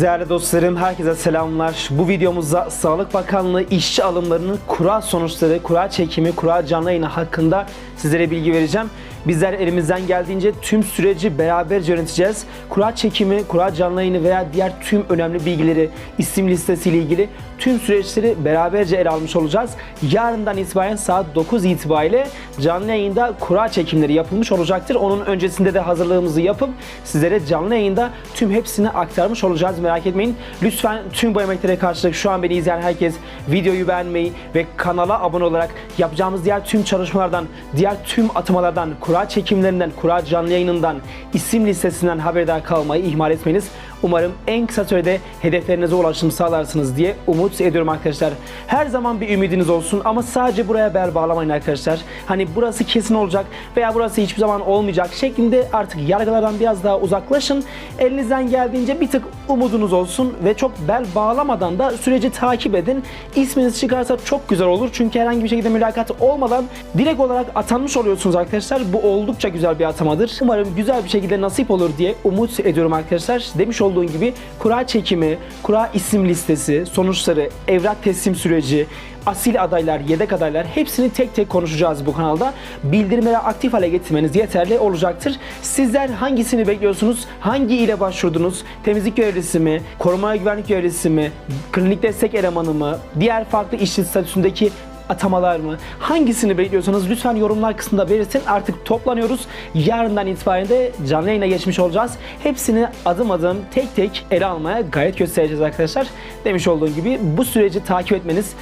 Değerli dostlarım, herkese selamlar. Bu videomuzda Sağlık Bakanlığı işçi alımlarının kura sonuçları, kura çekimi, kura canlı yayını hakkında sizlere bilgi vereceğim. Bizler elimizden geldiğince tüm süreci beraberce yöneteceğiz. Kura çekimi, kura canlı yayını veya diğer tüm önemli bilgileri, isim listesiyle ilgili tüm süreçleri beraberce ele almış olacağız. Yarından itibaren saat 9 itibariyle canlı yayında kura çekimleri yapılmış olacaktır. Onun öncesinde de hazırlığımızı yapıp sizlere canlı yayında tüm hepsini aktarmış olacağız. Merak etmeyin. Lütfen tüm bu emeklere karşılık şu an beni izleyen herkes videoyu beğenmeyi ve kanala abone olarak yapacağımız diğer tüm çalışmalardan, diğer tüm atamalardan, kura çekimlerinden, kura canlı yayınından, isim listesinden haberdar kalmayı ihmal etmeyiniz. Umarım en kısa sürede hedeflerinize ulaşım sağlarsınız diye umut ediyorum arkadaşlar. Her zaman bir ümidiniz olsun ama sadece buraya bel bağlamayın arkadaşlar. Hani burası kesin olacak veya burası hiçbir zaman olmayacak şeklinde artık yargılardan biraz daha uzaklaşın. Elinizden geldiğince bir tık umudunuz olsun ve çok bel bağlamadan da süreci takip edin. İsminiz çıkarsa çok güzel olur. Çünkü herhangi bir şekilde mülakat olmadan direkt olarak atanmış oluyorsunuz arkadaşlar. Bu oldukça güzel bir atamadır. Umarım güzel bir şekilde nasip olur diye umut ediyorum arkadaşlar. Demiş olduğum gibi kura çekimi, kura isim listesi, sonuçları, evrak teslim süreci, asil adaylar, yedek adaylar hepsini tek tek konuşacağız bu kanalda. Bildirimleri aktif hale getirmeniz yeterli olacaktır. Sizler hangisini bekliyorsunuz? Hangi ile başvurdunuz? Temizlik görevlisi mi? Koruma güvenlik görevlisi mi? Klinik destek elemanı mı? Diğer farklı işçi statüsündeki atamalar mı? Hangisini bekliyorsanız lütfen yorumlar kısmında belirtin. Artık toplanıyoruz. Yarından itibaren de canlı yayına geçmiş olacağız. Hepsini adım adım tek tek ele almaya gayret göstereceğiz arkadaşlar. Demiş olduğum gibi bu süreci takip etmeniz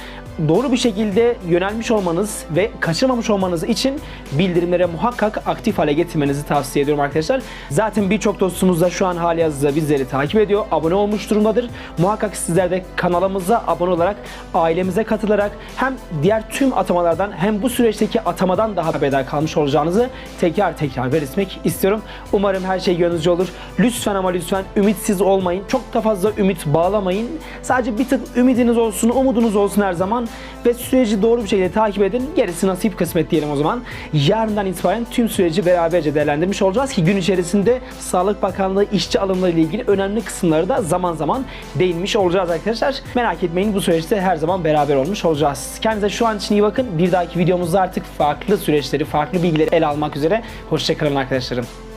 doğru bir şekilde yönelmiş olmanız ve kaçırmamış olmanız için bildirimlere muhakkak aktif hale getirmenizi tavsiye ediyorum arkadaşlar. Zaten birçok dostumuz da şu an hali hazırda bizleri takip ediyor. Abone olmuş durumdadır. Muhakkak sizler de kanalımıza abone olarak ailemize katılarak hem diğer tüm atamalardan hem bu süreçteki atamadan daha haberdar kalmış olacağınızı tekrar tekrar belirtmek istiyorum. Umarım her şey gönlünüzce olur. Lütfen ama lütfen ümitsiz olmayın. Çok da fazla ümit bağlamayın. Sadece bir tık ümidiniz olsun, umudunuz olsun her zaman ve süreci doğru bir şekilde takip edin. Gerisi nasip kısmet diyelim o zaman. Yarından itibaren tüm süreci beraberce değerlendirmiş olacağız ki gün içerisinde Sağlık Bakanlığı işçi alımları ile ilgili önemli kısımları da zaman zaman değinmiş olacağız arkadaşlar. Merak etmeyin bu süreçte her zaman beraber olmuş olacağız. Kendinize şu an için iyi bakın. Bir dahaki videomuzda artık farklı süreçleri, farklı bilgileri ele almak üzere. Hoşçakalın arkadaşlarım.